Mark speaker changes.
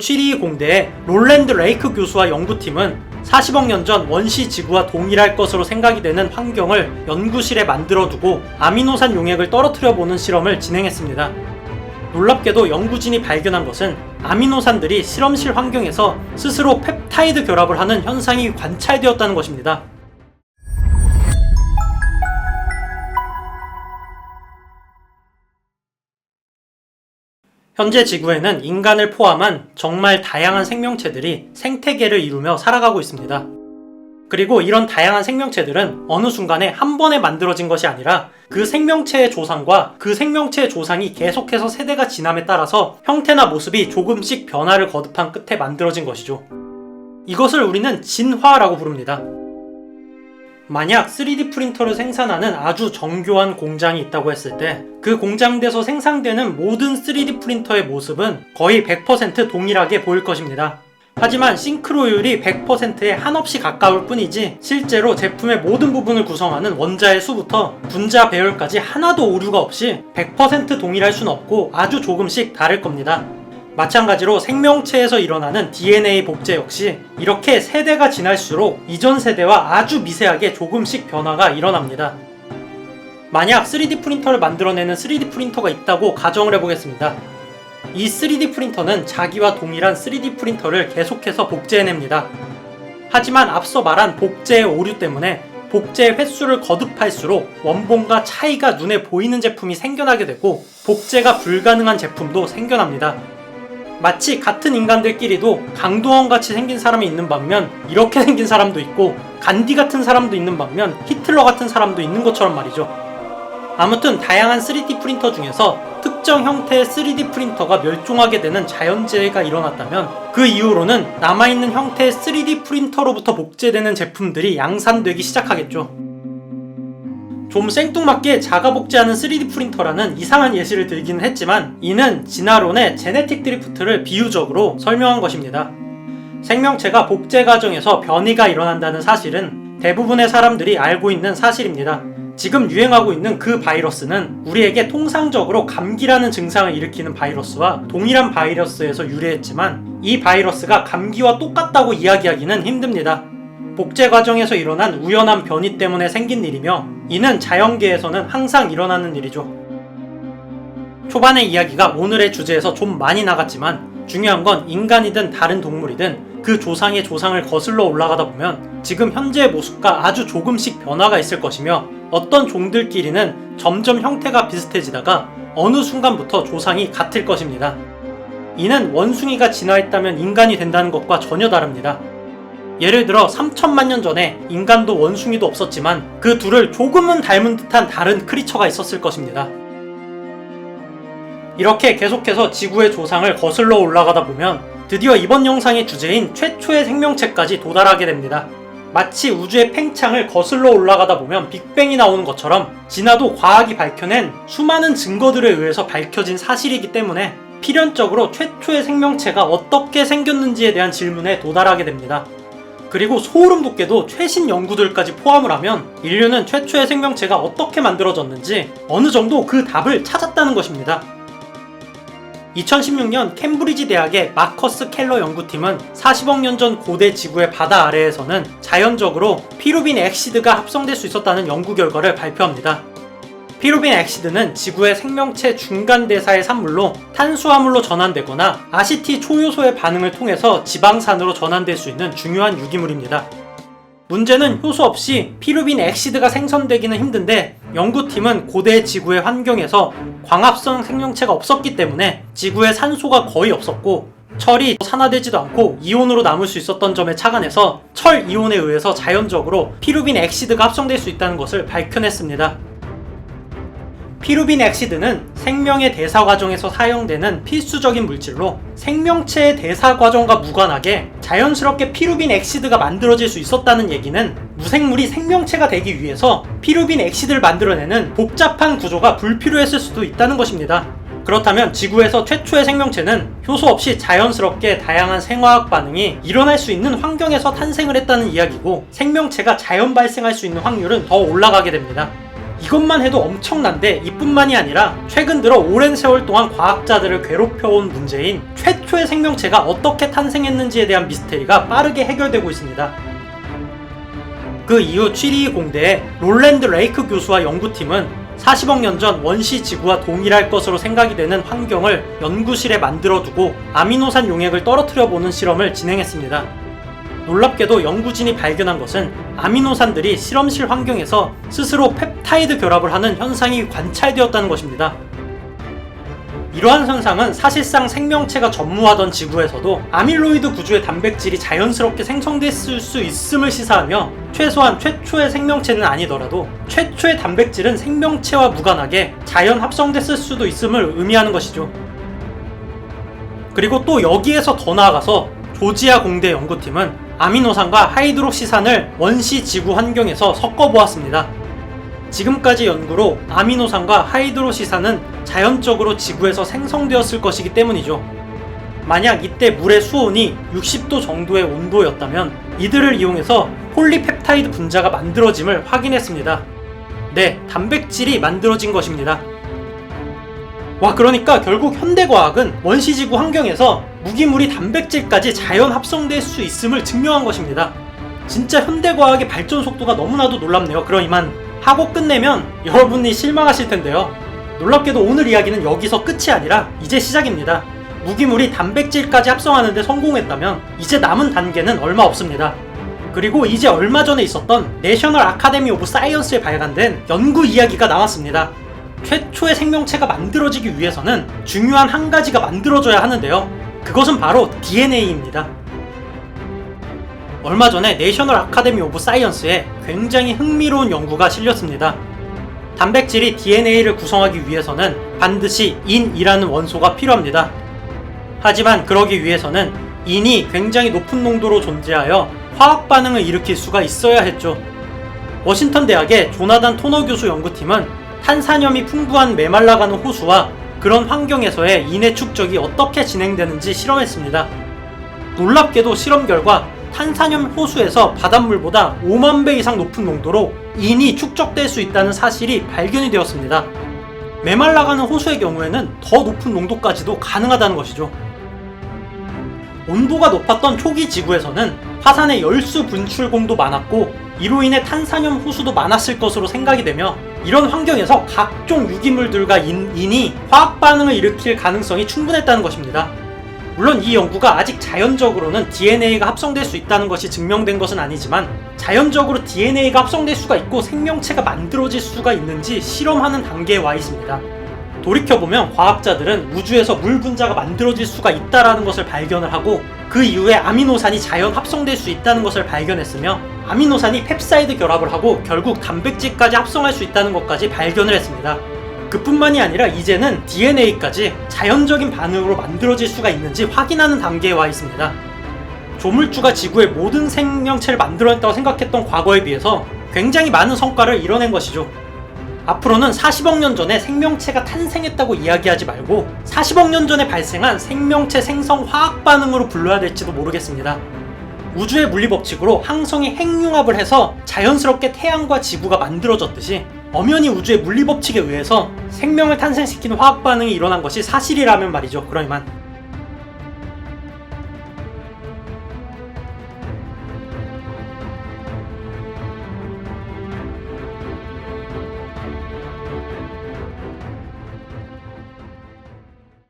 Speaker 1: 취리 공대의 롤랜드 레이크 교수와 연구팀은 40억 년 전 원시 지구와 동일할 것으로 생각이 되는 환경을 연구실에 만들어 두고 아미노산 용액을 떨어뜨려 보는 실험을 진행했습니다. 놀랍게도 연구진이 발견한 것은 아미노산들이 실험실 환경에서 스스로 펩타이드 결합을 하는 현상이 관찰되었다는 것입니다. 현재 지구에는 인간을 포함한 정말 다양한 생명체들이 생태계를 이루며 살아가고 있습니다. 그리고 이런 다양한 생명체들은 어느 순간에 한 번에 만들어진 것이 아니라 그 생명체의 조상과 그 생명체의 조상이 계속해서 세대가 지남에 따라서 형태나 모습이 조금씩 변화를 거듭한 끝에 만들어진 것이죠. 이것을 우리는 진화라고 부릅니다. 만약 3D 프린터를 생산하는 아주 정교한 공장이 있다고 했을 때 그 공장에서 생산되는 모든 3D 프린터의 모습은 거의 100% 동일하게 보일 것입니다. 하지만 싱크로율이 100%에 한없이 가까울 뿐이지 실제로 제품의 모든 부분을 구성하는 원자의 수부터 분자 배열까지 하나도 오류가 없이 100% 동일할 수는 없고 아주 조금씩 다를 겁니다. 마찬가지로 생명체에서 일어나는 DNA 복제 역시 이렇게 세대가 지날수록 이전 세대와 아주 미세하게 조금씩 변화가 일어납니다. 만약 3D 프린터를 만들어내는 3D 프린터가 있다고 가정을 해보겠습니다. 이 3D 프린터는 자기와 동일한 3D 프린터를 계속해서 복제해냅니다. 하지만 앞서 말한 복제의 오류 때문에 복제 횟수를 거듭할수록 원본과 차이가 눈에 보이는 제품이 생겨나게 되고 복제가 불가능한 제품도 생겨납니다. 마치 같은 인간들끼리도 강동원 같이 생긴 사람이 있는 반면 이렇게 생긴 사람도 있고 간디 같은 사람도 있는 반면 히틀러 같은 사람도 있는 것처럼 말이죠. 아무튼 다양한 3D 프린터 중에서 특정 형태의 3D 프린터가 멸종하게 되는 자연재해가 일어났다면 그 이후로는 남아있는 형태의 3D 프린터로부터 복제되는 제품들이 양산되기 시작하겠죠. 좀 생뚱맞게 자가 복제하는 3D 프린터라는 이상한 예시를 들기는 했지만 이는 진화론의 제네틱 드리프트를 비유적으로 설명한 것입니다. 생명체가 복제 과정에서 변이가 일어난다는 사실은 대부분의 사람들이 알고 있는 사실입니다. 지금 유행하고 있는 그 바이러스는 우리에게 통상적으로 감기라는 증상을 일으키는 바이러스와 동일한 바이러스에서 유래했지만 이 바이러스가 감기와 똑같다고 이야기하기는 힘듭니다. 복제 과정에서 일어난 우연한 변이 때문에 생긴 일이며 이는 자연계에서는 항상 일어나는 일이죠. 초반의 이야기가 오늘의 주제에서 좀 많이 나갔지만 중요한 건 인간이든 다른 동물이든 그 조상의 조상을 거슬러 올라가다 보면 지금 현재의 모습과 아주 조금씩 변화가 있을 것이며 어떤 종들끼리는 점점 형태가 비슷해지다가 어느 순간부터 조상이 같을 것입니다. 이는 원숭이가 진화했다면 인간이 된다는 것과 전혀 다릅니다. 예를 들어 3천만 년 전에 인간도 원숭이도 없었지만 그 둘을 조금은 닮은 듯한 다른 크리처가 있었을 것입니다. 이렇게 계속해서 지구의 조상을 거슬러 올라가다 보면 드디어 이번 영상의 주제인 최초의 생명체까지 도달하게 됩니다. 마치 우주의 팽창을 거슬러 올라가다 보면 빅뱅이 나오는 것처럼 진화도 과학이 밝혀낸 수많은 증거들에 의해서 밝혀진 사실이기 때문에 필연적으로 최초의 생명체가 어떻게 생겼는지에 대한 질문에 도달하게 됩니다. 그리고 소름 돋게도 최신 연구들까지 포함을 하면 인류는 최초의 생명체가 어떻게 만들어졌는지 어느 정도 그 답을 찾았다는 것입니다. 2016년 캠브리지 대학의 마커스 켈러 연구팀은 40억 년 전 고대 지구의 바다 아래에서는 자연적으로 피루빈 엑시드가 합성될 수 있었다는 연구 결과를 발표합니다. 피루빈 엑시드는 지구의 생명체 중간 대사의 산물로 탄수화물로 전환되거나 아시티 초요소의 반응을 통해서 지방산으로 전환될 수 있는 중요한 유기물입니다. 문제는 효소 없이 피루빈 엑시드가 생성되기는 힘든데 연구팀은 고대 지구의 환경에서 광합성 생명체가 없었기 때문에 지구에 산소가 거의 없었고 철이 산화되지도 않고 이온으로 남을 수 있었던 점에 착안해서 철 이온에 의해서 자연적으로 피루빈 엑시드가 합성될 수 있다는 것을 밝혀냈습니다. 피루빈 엑시드는 생명의 대사 과정에서 사용되는 필수적인 물질로 생명체의 대사 과정과 무관하게 자연스럽게 피루빈 엑시드가 만들어질 수 있었다는 얘기는 무생물이 생명체가 되기 위해서 피루빈 엑시드를 만들어내는 복잡한 구조가 불필요했을 수도 있다는 것입니다. 그렇다면 지구에서 최초의 생명체는 효소 없이 자연스럽게 다양한 생화학 반응이 일어날 수 있는 환경에서 탄생을 했다는 이야기고 생명체가 자연 발생할 수 있는 확률은 더 올라가게 됩니다. 이것만 해도 엄청난데 이뿐만이 아니라 최근 들어 오랜 세월 동안 과학자들을 괴롭혀온 문제인 최초의 생명체가 어떻게 탄생했는지에 대한 미스테리가 빠르게 해결되고 있습니다. 그 이후 취리 공대의 롤랜드 레이크 교수와 연구팀은 40억 년 전 원시 지구와 동일할 것으로 생각이 되는 환경을 연구실에 만들어 두고 아미노산 용액을 떨어뜨려 보는 실험을 진행했습니다. 놀랍게도 연구진이 발견한 것은 아미노산들이 실험실 환경에서 스스로 펩타이드 결합을 하는 현상이 관찰되었다는 것입니다. 이러한 현상은 사실상 생명체가 전무하던 지구에서도 아밀로이드 구조의 단백질이 자연스럽게 생성됐을 수 있음을 시사하며 최소한 최초의 생명체는 아니더라도 최초의 단백질은 생명체와 무관하게 자연 합성됐을 수도 있음을 의미하는 것이죠. 그리고 또 여기에서 더 나아가서 조지아 공대 연구팀은 아미노산과 하이드록시산을 원시 지구 환경에서 섞어 보았습니다. 지금까지 연구로 아미노산과 하이드로시산은 자연적으로 지구에서 생성되었을 것이기 때문이죠. 만약 이때 물의 수온이 60도 정도의 온도였다면 이들을 이용해서 폴리펩타이드 분자가 만들어짐을 확인했습니다. 네, 단백질이 만들어진 것입니다. 와, 그러니까 결국 현대과학은 원시지구 환경에서 무기물이 단백질까지 자연 합성될 수 있음을 증명한 것입니다. 진짜 현대과학의 발전 속도가 너무나도 놀랍네요. 그럼 이만 하고 끝내면 여러분이 실망하실 텐데요. 놀랍게도 오늘 이야기는 여기서 끝이 아니라 이제 시작입니다. 무기물이 단백질까지 합성하는데 성공했다면 이제 남은 단계는 얼마 없습니다. 그리고 이제 얼마 전에 있었던 내셔널 아카데미 오브 사이언스에 발간된 연구 이야기가 나왔습니다. 최초의 생명체가 만들어지기 위해서는 중요한 한 가지가 만들어져야 하는데요. 그것은 바로 DNA입니다. 얼마 전에 내셔널 아카데미 오브 사이언스에 굉장히 흥미로운 연구가 실렸습니다. 단백질이 DNA를 구성하기 위해서는 반드시 인이라는 원소가 필요합니다. 하지만 그러기 위해서는 인이 굉장히 높은 농도로 존재하여 화학 반응을 일으킬 수가 있어야 했죠. 워싱턴 대학의 조나단 토너 교수 연구팀은 탄산염이 풍부한 메말라가는 호수와 그런 환경에서의 인의 축적이 어떻게 진행되는지 실험했습니다. 놀랍게도 실험 결과 탄산염 호수에서 바닷물보다 5만 배 이상 높은 농도로 인이 축적될 수 있다는 사실이 발견이 되었습니다. 메말라가는 호수의 경우에는 더 높은 농도까지도 가능하다는 것이죠. 온도가 높았던 초기 지구에서는 화산의 열수 분출공도 많았고 이로 인해 탄산염 호수도 많았을 것으로 생각이 되며 이런 환경에서 각종 유기물들과 인, 인이 화학 반응을 일으킬 가능성이 충분했다는 것입니다. 물론 이 연구가 아직 자연적으로는 DNA가 합성될 수 있다는 것이 증명된 것은 아니지만 자연적으로 DNA가 합성될 수가 있고 생명체가 만들어질 수가 있는지 실험하는 단계에 와 있습니다. 돌이켜보면 과학자들은 우주에서 물 분자가 만들어질 수가 있다라는 것을 발견을 하고 그 이후에 아미노산이 자연 합성될 수 있다는 것을 발견했으며 아미노산이 펩사이드 결합을 하고 결국 단백질까지 합성할 수 있다는 것까지 발견을 했습니다. 그뿐만이 아니라 이제는 DNA까지 자연적인 반응으로 만들어질 수가 있는지 확인하는 단계에 와 있습니다. 조물주가 지구의 모든 생명체를 만들어냈다고 생각했던 과거에 비해서 굉장히 많은 성과를 이뤄낸 것이죠. 앞으로는 40억 년 전에 생명체가 탄생했다고 이야기하지 말고 40억 년 전에 발생한 생명체 생성 화학 반응으로 불러야 될지도 모르겠습니다. 우주의 물리 법칙으로 항성이 핵융합을 해서 자연스럽게 태양과 지구가 만들어졌듯이 엄연히 우주의 물리 법칙에 의해서 생명을 탄생시키는 화학 반응이 일어난 것이 사실이라면 말이죠. 그러니만